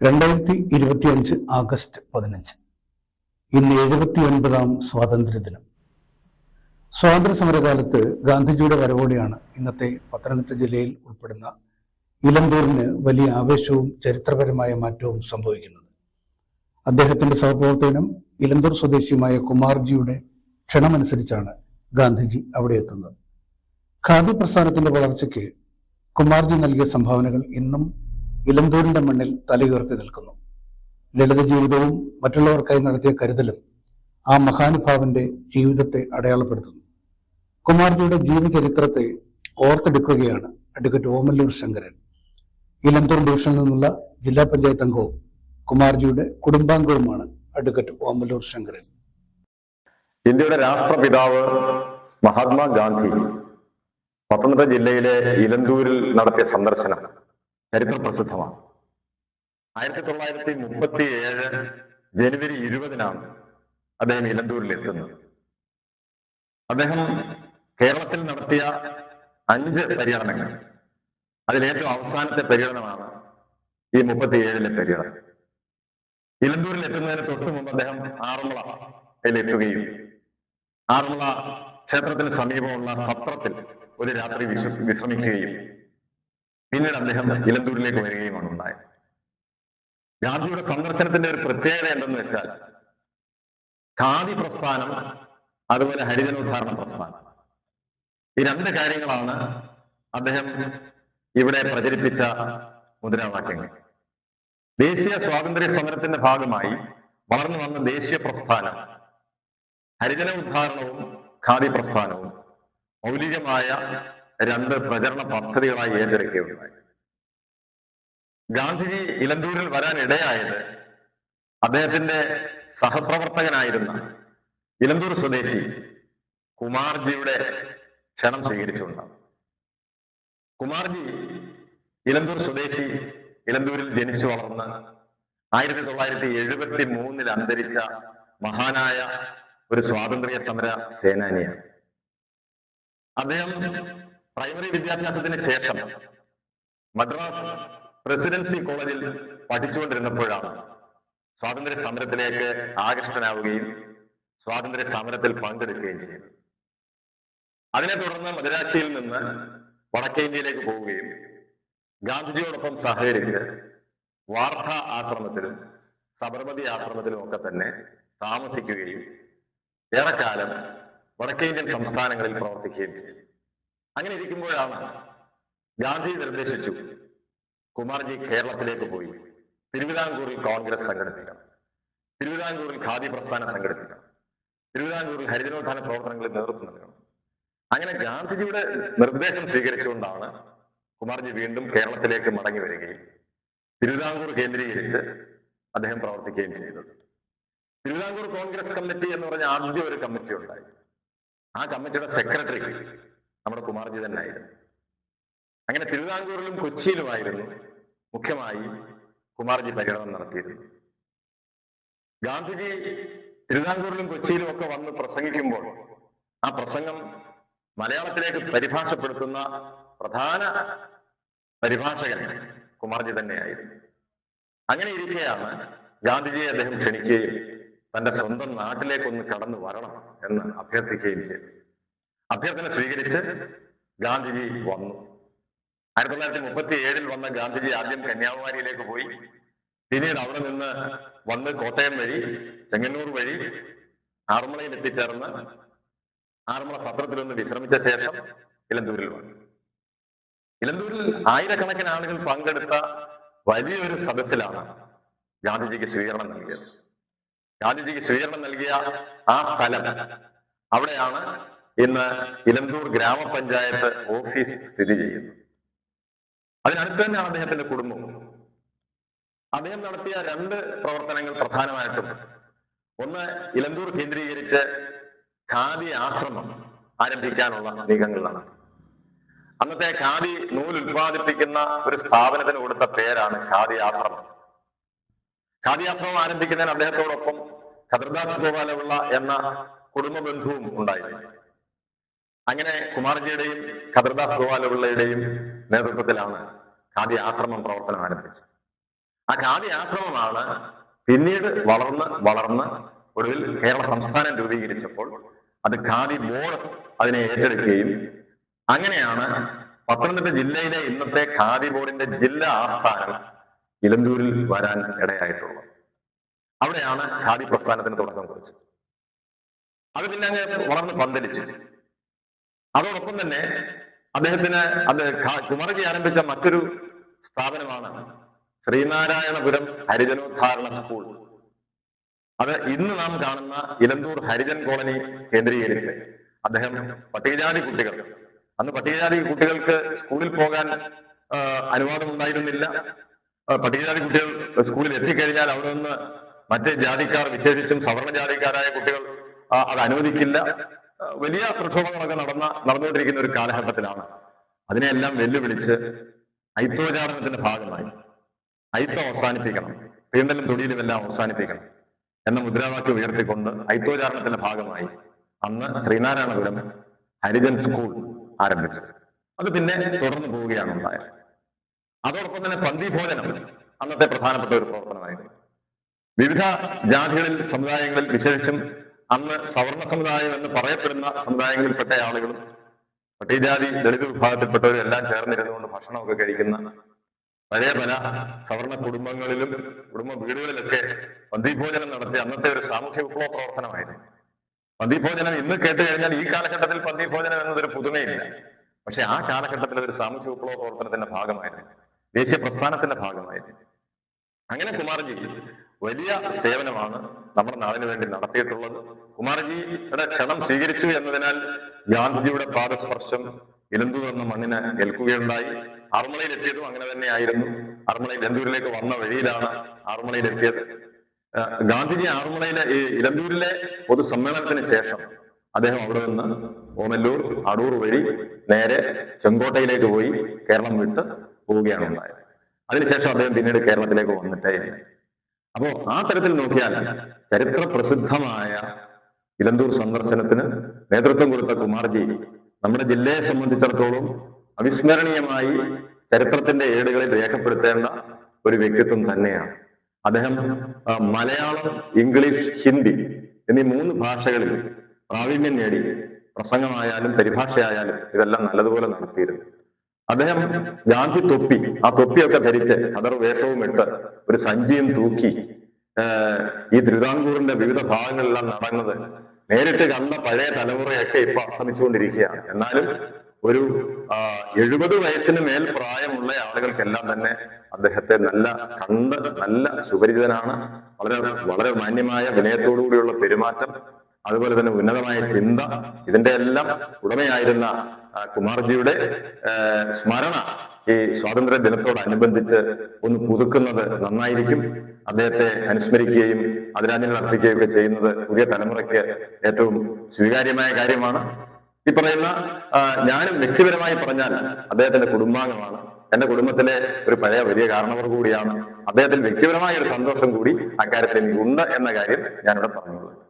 രണ്ടായിരത്തി ഇരുപത്തിയഞ്ച് ആഗസ്റ്റ് പതിനഞ്ച്. ഇന്ന് എഴുപത്തി ഒൻപതാം സ്വാതന്ത്ര്യദിനം. സ്വാതന്ത്ര്യ സമരകാലത്ത് ഗാന്ധിജിയുടെ വരവോടെയാണ് ഇന്നത്തെ പത്തനംതിട്ട ജില്ലയിൽ ഉൾപ്പെടുന്ന ഇലന്തൂരിന് വലിയ ആവേശവും ചരിത്രപരമായ മാറ്റവും സംഭവിക്കുന്നത്. അദ്ദേഹത്തിന്റെ സഹപ്രവർത്തകനും ഇലന്തൂർ സ്വദേശിയുമായ കുമാർജിയുടെ ക്ഷണമനുസരിച്ചാണ് ഗാന്ധിജി അവിടെ എത്തുന്നത്. ഖാദി പ്രസ്ഥാനത്തിന്റെ വളർച്ചയ്ക്ക് കുമാർജി നൽകിയ സംഭാവനകൾ ഇന്നും ഇലന്തൂരിന്റെ മണ്ണിൽ തലയുയർത്തി നിൽക്കുന്നു. ലളിത ജീവിതവും മറ്റുള്ളവർക്കായി നടത്തിയ കരുതലും ആ മഹാനുഭാവന്റെ ജീവിതത്തെ അടയാളപ്പെടുത്തുന്നു. കുമാർജിയുടെ ജീവചരിത്രത്തെ ഓർത്തെടുക്കുകയാണ് അഡ്വക്കേറ്റ് ഓമല്ലൂർ ശങ്കരൻ. ഇലന്തൂർ ഡിവിഷനിൽ നിന്നുള്ള ജില്ലാ പഞ്ചായത്ത് അംഗവും കുമാർജിയുടെ കുടുംബാംഗവുമാണ് അഡ്വക്കേറ്റ് ഓമല്ലൂർ ശങ്കരൻ. ഇന്ത്യയുടെ രാഷ്ട്രപിതാവ് മഹാത്മാഗാന്ധി പത്തനംതിട്ട ജില്ലയിലെ ഇലന്തൂരിൽ നടത്തിയ സന്ദർശനം. ചരിത്ര പ്രസിദ്ധമാണ് ആയിരത്തി തൊള്ളായിരത്തി മുപ്പത്തി ഏഴ് ജനുവരി ഇരുപതിനാണ് അദ്ദേഹം ഇലന്തൂരിൽ എത്തുന്നത് അദ്ദേഹം കേരളത്തിൽ നടത്തിയ അഞ്ച് പര്യടനങ്ങൾ. അതിലേറ്റവും അവസാനത്തെ പര്യടനമാണ് ഈ മുപ്പത്തി ഏഴിലെ പര്യടനം. ഇലന്തൂരിൽ എത്തുന്നതിന് തൊട്ട് മുമ്പ് അദ്ദേഹം ആറന്മുളയിൽ എത്തുകയും ആറന്മുള ക്ഷേത്രത്തിന് സമീപമുള്ള സത്രത്തിൽ ഒരു രാത്രി വിശ്ര വിശ്രമിക്കുകയും പിന്നീട് അദ്ദേഹം ഇലന്തൂരിലേക്ക് വരികയുമാണ് ഉണ്ടായത്. ഗാന്ധിയുടെ സന്ദർശനത്തിന്റെ ഒരു പ്രത്യേകത എന്തെന്ന് വെച്ചാൽ ഖാദി പ്രസ്ഥാനം അതുപോലെ ഹരിജനോദ്ധാരണ പ്രസ്ഥാനം. ഈ രണ്ട് കാര്യങ്ങളാണ് അദ്ദേഹം ഇവിടെ പ്രചരിപ്പിച്ച മുദ്രാവാക്യങ്ങൾ. ദേശീയ സ്വാതന്ത്ര്യ സമരത്തിന്റെ ഭാഗമായി വളർന്നു വന്ന ദേശീയ പ്രസ്ഥാനം ഹരിജന ഉദ്ധാരണവും ഖാദി പ്രസ്ഥാനവും മൗലികമായ രണ്ട് പ്രചരണ പദ്ധതികളായി ഏറ്റെടുക്കുകയുണ്ടായി ഗാന്ധിജി ഇലന്തൂരിൽ വരാനിടയായത് അദ്ദേഹത്തിന്റെ സഹപ്രവർത്തകനായിരുന്ന ഇലന്തൂർ സ്വദേശി കുമാർജിയുടെ ക്ഷണം സ്വീകരിച്ചുകൊണ്ടാണ് കുമാർജി ഇലന്തൂർ സ്വദേശി ഇലന്തൂരിൽ ജനിച്ചു വളർന്ന് ആയിരത്തി തൊള്ളായിരത്തി എഴുപത്തി മൂന്നിൽ അന്തരിച്ച മഹാനായ ഒരു സ്വാതന്ത്ര്യ സമര സേനാനിയാണ്. അദ്ദേഹം പ്രൈമറി വിദ്യാഭ്യാസത്തിന് ശേഷം മദ്രാസ് പ്രസിഡൻസി കോളേജിൽ പഠിച്ചുകൊണ്ടിരുന്നപ്പോഴാണ് സ്വാതന്ത്ര്യ സമരത്തിലേക്ക് ആകർഷ്ടനാവുകയും സ്വാതന്ത്ര്യ സമരത്തിൽ പങ്കെടുക്കുകയും ചെയ്തത്. അതിനെ തുടർന്ന് മദുരാശിയിൽ നിന്ന് വടക്കേ ഇന്ത്യയിലേക്ക് പോവുകയും ഗാന്ധിജിയോടൊപ്പം സഹകരിച്ച് വാർധ ആശ്രമത്തിലും സബർമതി ആശ്രമത്തിലും ഒക്കെ തന്നെ താമസിക്കുകയും ഏറെക്കാലം വടക്കേ ഇന്ത്യൻ സംസ്ഥാനങ്ങളിൽ പ്രവർത്തിക്കുകയും ചെയ്തു. അങ്ങനെ ഇരിക്കുമ്പോഴാണ് ഗാന്ധി നിർദ്ദേശിച്ചു. കുമാർജി കേരളത്തിലേക്ക് പോയി. തിരുവിതാംകൂറിൽ കോൺഗ്രസ് സംഘടിപ്പിക്കണം. തിരുവിതാംകൂറിൽ ഖാദി പ്രസ്ഥാനം സംഘടിപ്പിക്കണം. തിരുവിതാംകൂറിൽ ഹരിജനോത്ഥാന പ്രവർത്തനങ്ങളിൽ നേതൃത്വം നൽകണം. അങ്ങനെ ഗാന്ധിജിയുടെ നിർദ്ദേശം സ്വീകരിച്ചുകൊണ്ടാണ് കുമാർജി വീണ്ടും കേരളത്തിലേക്ക് മടങ്ങി വരികയും തിരുവിതാംകൂർ കേന്ദ്രീകരിച്ച് അദ്ദേഹം പ്രവർത്തിക്കുകയും ചെയ്തത്. തിരുവിതാംകൂർ കോൺഗ്രസ് കമ്മിറ്റി എന്ന് പറഞ്ഞ ആദ്യ ഒരു കമ്മിറ്റി ഉണ്ടായി. ആ കമ്മിറ്റിയുടെ സെക്രട്ടറി നമ്മുടെ കുമാർജി തന്നെ ആയിരുന്നു അങ്ങനെ തിരുവിതാംകൂറിലും കൊച്ചിയിലുമായിരുന്നു മുഖ്യമായി കുമാർജി പര്യടനം നടത്തിയിരുന്നു ഗാന്ധിജി തിരുവിതാംകൂറിലും കൊച്ചിയിലും ഒക്കെ വന്ന് പ്രസംഗിക്കുമ്പോൾ ആ പ്രസംഗം മലയാളത്തിലേക്ക് പരിഭാഷപ്പെടുത്തുന്ന പ്രധാന പരിഭാഷകൻ കുമാർജി തന്നെയായിരുന്നു. അങ്ങനെ ഇരിക്കെയാണ് ഗാന്ധിജിയെ അദ്ദേഹം ക്ഷണിക്കുകയും തന്റെ സ്വന്തം നാട്ടിലേക്കൊന്ന് കടന്നു വരണം എന്ന് അഭ്യർത്ഥിക്കുകയും ചെയ്തു. അഭ്യർത്ഥന സ്വീകരിച്ച് ഗാന്ധിജി വന്നു. ആയിരത്തി തൊള്ളായിരത്തി മുപ്പത്തി ഏഴിൽ വന്ന ഗാന്ധിജി ആദ്യം കന്യാകുമാരിയിലേക്ക് പോയി. പിന്നീട് അവിടെ നിന്ന് വന്ന് കോട്ടയം വഴി ചെങ്ങന്നൂർ വഴി ആറന്മുളയിൽ എത്തിച്ചേർന്ന് ആറന്മുള സത്രത്തിൽ ഒന്ന് വിശ്രമിച്ച ശേഷം ഇലന്തൂരിൽ വന്നു. ഇലന്തൂരിൽ ആയിരക്കണക്കിന് ആളുകൾ പങ്കെടുത്ത വലിയൊരു സദസ്സിലാണ് ഗാന്ധിജിക്ക് സ്വീകരണം നൽകിയത്. ഗാന്ധിജിക്ക് സ്വീകരണം നൽകിയ ആ സ്ഥലം അവിടെയാണ് ഇന്ന് ഇലന്തൂർ ഗ്രാമപഞ്ചായത്ത് ഓഫീസ് സ്ഥിതി ചെയ്യുന്നു. അതിനടുത്ത് തന്നെയാണ് അദ്ദേഹത്തിന്റെ കുടുംബം അദ്ദേഹം നടത്തിയ രണ്ട് പ്രവർത്തനങ്ങൾ പ്രധാനമായിട്ടും ഒന്ന് ഇലന്തൂർ കേന്ദ്രീകരിച്ച് ഖാദി ആശ്രമം ആരംഭിക്കാനുള്ള നീക്കങ്ങളാണ്. അന്നത്തെ ഖാദി നൂൽ ഉത്പാദിപ്പിക്കുന്ന ഒരു സ്ഥാപനത്തിന് കൊടുത്ത പേരാണ് ഖാദി ആശ്രമം. ഖാദി ആശ്രമം ആരംഭിക്കുന്നതിന് അദ്ദേഹത്തോടൊപ്പം ഖദർദാസ് ഗോപാലപിള്ള എന്ന കുടുംബ ബന്ധുവും ഉണ്ടായിരുന്നു. അങ്ങനെ കുമാർജിയുടെയും ഖദർദാസ് ഗോപാലപിള്ളയുടെയും നേതൃത്വത്തിലാണ് ഖാദി ആശ്രമം പ്രവർത്തനം ആരംഭിച്ചത്. ആ ഖാദി ആശ്രമമാണ് പിന്നീട് വളർന്ന് വളർന്ന് ഒടുവിൽ കേരള സംസ്ഥാനം രൂപീകരിച്ചപ്പോൾ അത് ഖാദി ബോർഡ് അതിനെ ഏറ്റെടുക്കുകയും അങ്ങനെയാണ് പത്തനംതിട്ട ജില്ലയിലെ ഇന്നത്തെ ഖാദി ബോർഡിന്റെ ജില്ലാ ആസ്ഥാനം ഇലന്തൂരിൽ വരാൻ ഇടയായിട്ടുള്ളത്. അവിടെയാണ് ഖാദി പ്രസ്ഥാനത്തിന് തുടക്കം കുറിച്ചത്. അത് പിന്നെ അങ്ങ് വളർന്ന് പന്തലിച്ചു. അതോടൊപ്പം തന്നെ അദ്ദേഹത്തിന് അത് കുമരകി ആരംഭിച്ച മറ്റൊരു സ്ഥാപനമാണ് ശ്രീനാരായണപുരം ഹരിജനോദ്ധാരണ സ്കൂൾ. അത് ഇന്ന് നാം കാണുന്ന ഇലന്തൂർ ഹരിജൻ കോളനി കേന്ദ്രീകരിച്ച് അദ്ദേഹം പട്ടികജാതി കുട്ടികൾ. അന്ന് പട്ടികജാതി കുട്ടികൾക്ക് സ്കൂളിൽ പോകാൻ അനുവാദം ഉണ്ടായിരുന്നില്ല പട്ടികജാതി കുട്ടികൾ സ്കൂളിൽ എത്തിക്കഴിഞ്ഞാൽ അവിടെ നിന്ന് മറ്റ് ജാതിക്കാർ വിശേഷിച്ചും സവർണ ജാതിക്കാരായ കുട്ടികൾ അത് അനുവദിക്കില്ല. വലിയ പ്രക്ഷോഭങ്ങളൊക്കെ നടന്ന നടന്നുകൊണ്ടിരിക്കുന്ന ഒരു കാലഘട്ടത്തിലാണ്. അതിനെല്ലാം വെല്ലുവിളിച്ച് ഐത്തോചാരണത്തിന്റെ ഭാഗമായി ഐത്തം അവസാനിപ്പിക്കണം തീണ്ടലും തൊടിയിലും എല്ലാം അവസാനിപ്പിക്കണം എന്ന മുദ്രാവാക്യം ഉയർത്തിക്കൊണ്ട് ഐത്തോചാരണത്തിന്റെ ഭാഗമായി അന്ന് ശ്രീനാരായണപുരം ഹരിജൻ സ്കൂൾ ആരംഭിച്ചു. അത് പിന്നെ തുടർന്നു പോവുകയാണ് ഉണ്ടായത്. അതോടൊപ്പം തന്നെ പന്തി ഭോജനം അന്നത്തെ പ്രധാനപ്പെട്ട ഒരു പ്രവർത്തനമായിരുന്നു. വിവിധ ജാതികളിൽ സമുദായങ്ങളിൽ വിശേഷിച്ചും അന്ന് സവർണ സമുദായം എന്ന് പറയപ്പെടുന്ന സമുദായങ്ങളിൽപ്പെട്ട ആളുകളും പട്ടികജാതി ദളിത് വിഭാഗത്തിൽപ്പെട്ടവരും എല്ലാം ചേർന്നിരുന്നുകൊണ്ട് ഭക്ഷണമൊക്കെ കഴിക്കുന്ന പഴയ പല സവർണ കുടുംബങ്ങളിലും കുടുംബ വീടുകളിലൊക്കെ പന്തിഭോജനം നടത്തി അന്നത്തെ ഒരു സാമൂഹ്യ വിപ്ലവ പ്രവർത്തനമായിരുന്നു. പന്തിഭോജനം ഇന്ന് കേട്ട് കഴിഞ്ഞാൽ ഈ കാലഘട്ടത്തിൽ പന്തിഭോജനം എന്നതൊരു പുതുമയില്ല. പക്ഷെ ആ കാലഘട്ടത്തിൽ ഒരു സാമൂഹ്യ വിപ്ലവ പ്രവർത്തനത്തിന്റെ ഭാഗമായിരുന്നു. ദേശീയ പ്രസ്ഥാനത്തിന്റെ ഭാഗമായിരുന്നു. അങ്ങനെ കുമാർജി വലിയ സേവനമാണ് നമ്മുടെ നാടിന് വേണ്ടി നടത്തിയിട്ടുള്ളത്. കുമാർജിയുടെ ക്ഷണം സ്വീകരിച്ചു എന്നതിനാൽ ഗാന്ധിജിയുടെ പാദസ്പർശം ഇലന്തൂർ എന്ന മണ്ണിന് ഏൽക്കുകയുണ്ടായി. അർമളയിൽ എത്തിയതും അങ്ങനെ തന്നെയായിരുന്നു. ആറന്മുളയിൽ ഇലന്തൂരിലേക്ക് വന്ന വഴിയിലാണ് ആറന്മുളയിൽ എത്തിയത്. ഗാന്ധിജി ആറന്മുളയിലെ ഈ ഇലന്തൂരിലെ പൊതുസമ്മേളനത്തിന് ശേഷം അദ്ദേഹം അവിടെ നിന്ന് ഓമല്ലൂർ അടൂർ വഴി നേരെ ചെങ്കോട്ടയിലേക്ക് പോയി കേരളം വിട്ട് പോവുകയാണ് ഉണ്ടായത്. അതിനുശേഷം അദ്ദേഹം പിന്നീട് കേരളത്തിലേക്ക് വന്നിട്ടേ അപ്പോ ആ തരത്തിൽ നോക്കിയാൽ ചരിത്ര പ്രസിദ്ധമായ ഇലന്തൂർ സന്ദർശനത്തിന് നേതൃത്വം കൊടുത്ത കുമാർജി നമ്മുടെ ജില്ലയെ സംബന്ധിച്ചിടത്തോളം അവിസ്മരണീയമായി ചരിത്രത്തിന്റെ ഏടുകളിൽ രേഖപ്പെടുത്തേണ്ട ഒരു വ്യക്തിത്വം തന്നെയാണ്. അദ്ദേഹം മലയാളം ഇംഗ്ലീഷ് ഹിന്ദി എന്നീ മൂന്ന് ഭാഷകളിൽ പ്രാവീണ്യം നേടി പ്രസംഗമായാലും പരിഭാഷയായാലും ഇതെല്ലാം നല്ലതുപോലെ നടത്തിയിരുന്നു. അദ്ദേഹം ഗാന്ധി തൊപ്പി ആ തൊപ്പിയൊക്കെ ധരിച്ച് അതർ വേഷവും ഇട്ട് ഒരു സഞ്ചിയും തൂക്കി ഈ തിരുവിതാംകൂറിന്റെ വിവിധ ഭാഗങ്ങളിലാണ് നടന്നത്. നേരിട്ട് കണ്ട പഴയ തലമുറയൊക്കെ ഇപ്പൊ അസ്തമിച്ചുകൊണ്ടിരിക്കുകയാണ് എന്നാലും ഒരു എഴുപത് വയസ്സിന് മേൽ പ്രായമുള്ള ആളുകൾക്കെല്ലാം തന്നെ അദ്ദേഹത്തെ നല്ല കണ്ട് നല്ല സുപരിചിതനാണ്. വളരെ വളരെ മാന്യമായ വിനയത്തോടു കൂടിയുള്ള പെരുമാറ്റം. അതുപോലെ തന്നെ ഉന്നതമായ ചിന്ത ഇതിന്റെ എല്ലാം ഉടമയായിരുന്ന കുമാർജിയുടെ സ്മരണ ഈ സ്വാതന്ത്ര്യ ദിനത്തോടനുബന്ധിച്ച് ഒന്ന് പുതുക്കുന്നത് നന്നായിരിക്കും. അദ്ദേഹത്തെ അനുസ്മരിക്കുകയും ആദരാഞ്ജലി അർപ്പിക്കുകയും ഒക്കെ ചെയ്യുന്നത് പുതിയ തലമുറയ്ക്ക് ഏറ്റവും സ്വീകാര്യമായ കാര്യമാണ്. ഈ പറയുന്ന ഞാനും വ്യക്തിപരമായി പറഞ്ഞാൽ അദ്ദേഹത്തിന്റെ കുടുംബാംഗമാണ്. എന്റെ കുടുംബത്തിലെ ഒരു പഴയ വലിയ കാരണവർ കൂടിയാണ്. അദ്ദേഹത്തിന് വ്യക്തിപരമായ ഒരു സന്തോഷം കൂടി അക്കാര്യത്തിൽ ഉണ്ട് എന്ന കാര്യം ഞാനിവിടെ പറഞ്ഞുള്ളൂ